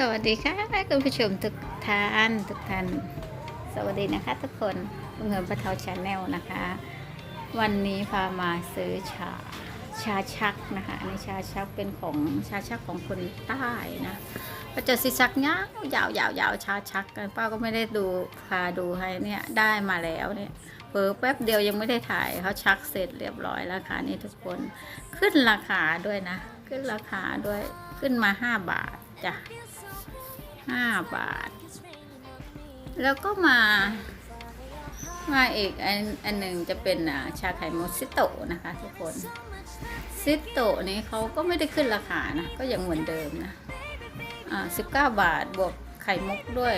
สวัสดีค่ะคุณผู้ชมทุกท่านทุกท่านสวัสดีนะคะ ทุกคนลุงเหิมปะเทาชาแนลนะคะ วันนี้พามาซื้อชาชาชักนะคะอันนี้ชาชักเป็นของชาชักของคนใต้นะก็จะสิชักยาวยาวยาวยาวชาชักกันป้าก็ไม่ได้ดูพาดูให้เนี่ยได้มาแล้วเนี่ยเพิ่แป๊บเดียวยังไม่ได้ถ่ายเขาชักเสร็จเรียบร้อยแล้วค่ะนี่ทุกคนขึ้นราคาด้วยนะ ขึ้นราคาด้วยขึ้นมาห้าบาทจ้ะ ห้าบาท แล้วก็มา มาอีกอันอันหนึ่งจะเป็นอ่าชาไข่มุกซิโตะนะคะทุกคน ซิโตะนี้เขาก็ไม่ได้ขึ้นราคานะ ก็ยังเหมือนเดิมนะ อ่าสิบเก้าบาทบวกไข่มุกด้วย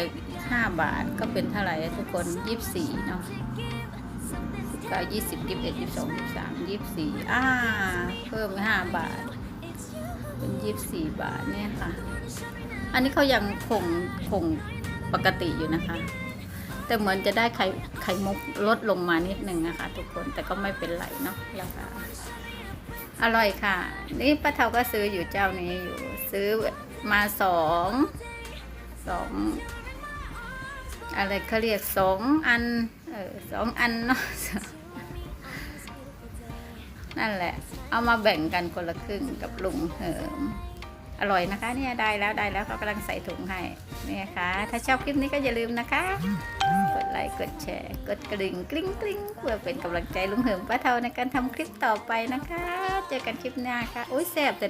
ห้าบาทก็เป็นเท่าไหร่ทุกคนยี่สิบเนาะสิบเก้ายี่สิบยี่สิบเอ็ดยี่สิบสองยี่สิบสามยี่สิบสี่อ่าเพิ่มห้าบาท ยี่สิบสี่บาทเนี่ยค่ะ อันนี้เขายังคงคงปกติอยู่นะคะ แต่เหมือนจะได้ไข่ไข่มุกลดลงมานิดนึงนะคะ ทุกคนแต่ก็ไม่เป็นไรเนาะราคาอร่อยค่ะ นี่ป้าเทาก็ซื้ออยู่เจ้านี้อยู่ซื้อมาสองสองอะไรเขาเรียกสองอันเออสองอันเนาะ นั่นแหละ เอามาแบ่งกันคนละครึ่งกับลุงเหิมอร่อยนะคะเนี่ยได้แล้วได้แล้วเขากำลังใส่ถุงให้นี่ยค่ะ ถ้าชอบคลิปนี้ก็อย่าลืมนะคะ กดไลค์กดแชร์ กดกระดิ่งกริ๊งกริ๊งเพื่อเป็นกำลังใจลุงเหิมป้าเทาในการทำคลิปต่อไปนะคะ เจอกันคลิปหน้าค่ะอุ้ยแซ่บแต่